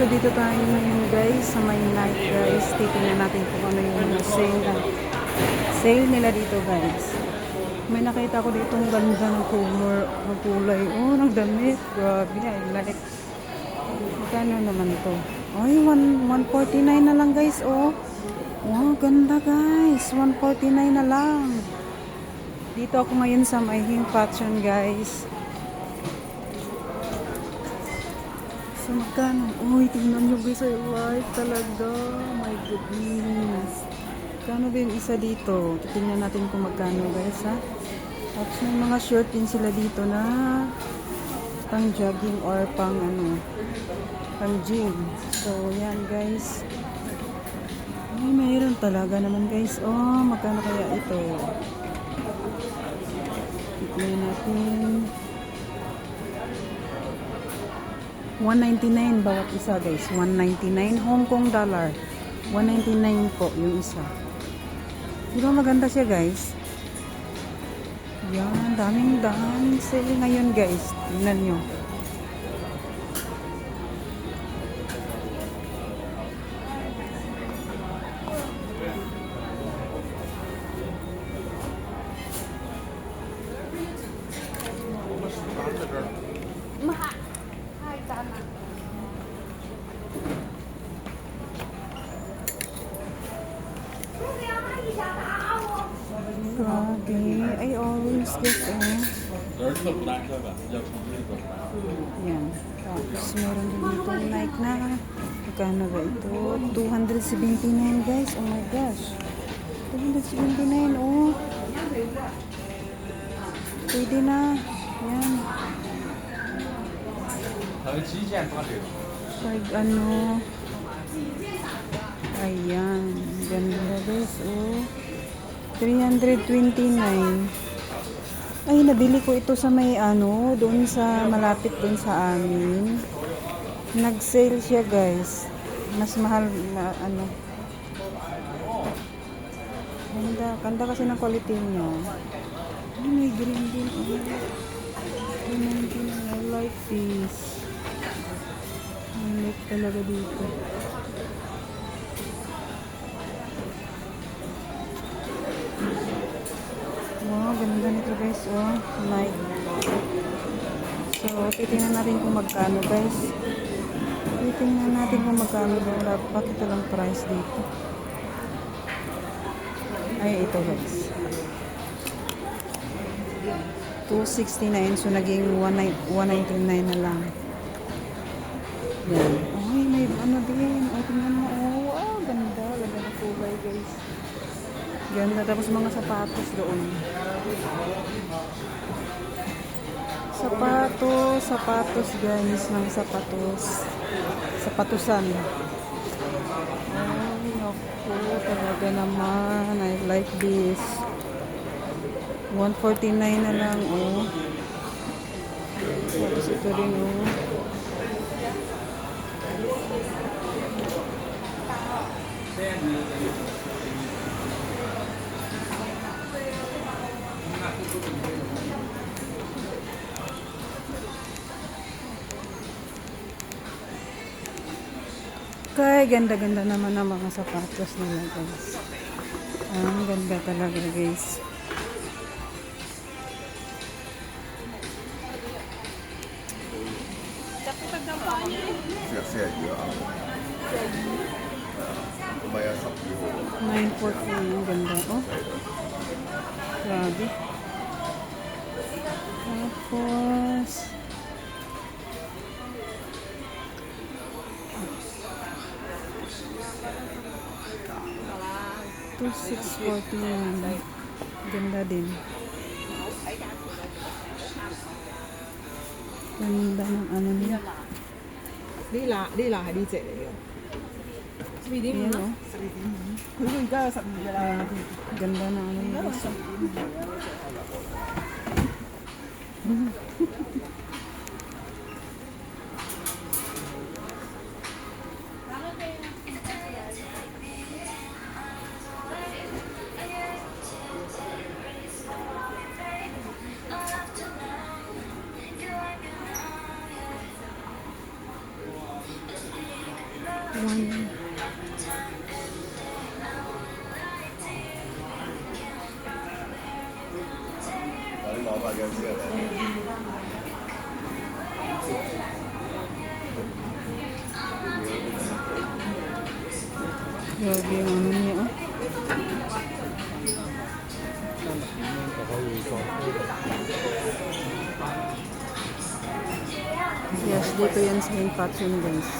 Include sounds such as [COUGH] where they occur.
So dito tayo ngayon guys sa may night guys. Titingnan natin kung ano yung mga sale na sale nila dito guys. May nakita ko dito ang ganda ng color, ng kulay. Oh, ng damit. Grabe, I like. Magkano naman to? Ay, 1, 149 na lang guys, oh. Wow, ganda guys. 149 na lang. Dito ako ngayon sa may Hing Fashion guys. So magkano? Uy, tingnan nyo guys, I like talaga. My goodness. Kano ba yung isa dito? Tingnan natin kung magkano guys ha. Tapos may mga short din sila dito na pang jogging or pang ano, pang gym. So yan guys. Ay, mayroon talaga naman guys. Oh, magkano kaya ito? Tignan natin. 199 bawat isa guys. 199 Hong Kong dollar. 199 po yung isa. Di ba maganda siya guys? Yan, daming daming sale ngayon guys. Tingnan nyo. Grabe. I always get eh. Yan. Tapos meron din dito Nike na. Magkano ba ito? 279 guys. Oh my gosh. 279 oh. Pwede na. Yan. Pag ano. Ayan. Ganda guys oh. 329. Ay, nabili ko ito sa may ano, doon sa malapit doon sa amin. Nag-sale siya, guys. Mas mahal na ano. Ganda, ganda kasi ng quality niya. Ay, may green din. Oh. Green din. I like this. I like talaga dito. Oh, Nike. So, titingnan natin kung magkano guys. Titingnan natin kung magkano daw. Bakit ito lang price dito? Ay, ito guys. 269 so naging 199 na lang. Yan. Ay, may ano din. O, tingnan mo. Oh, wow, ganda. Ganda na kulay guys. Ganda. Tapos mga sapatos doon. Sapatos, sapatos guys. Mga sapatos. Sapatusan. Ay, naku. Talaga naman. I like this. 149 na lang, oh. Tapos ito rin, oh. Kaya ganda-ganda naman ang mga sapatos nila guys. Ang ganda talaga guys. Sa piho. 940 ang ganda. Oh. Grabe. Tapos, 2641 ganda din. Ganda ng ano nila lila lila hadice lila Ayan o. Ayan, ganda na ano nila. [LAUGHS] One. Grabe yung ano niya, oh. Yes, dito yan sa Infatuation guys.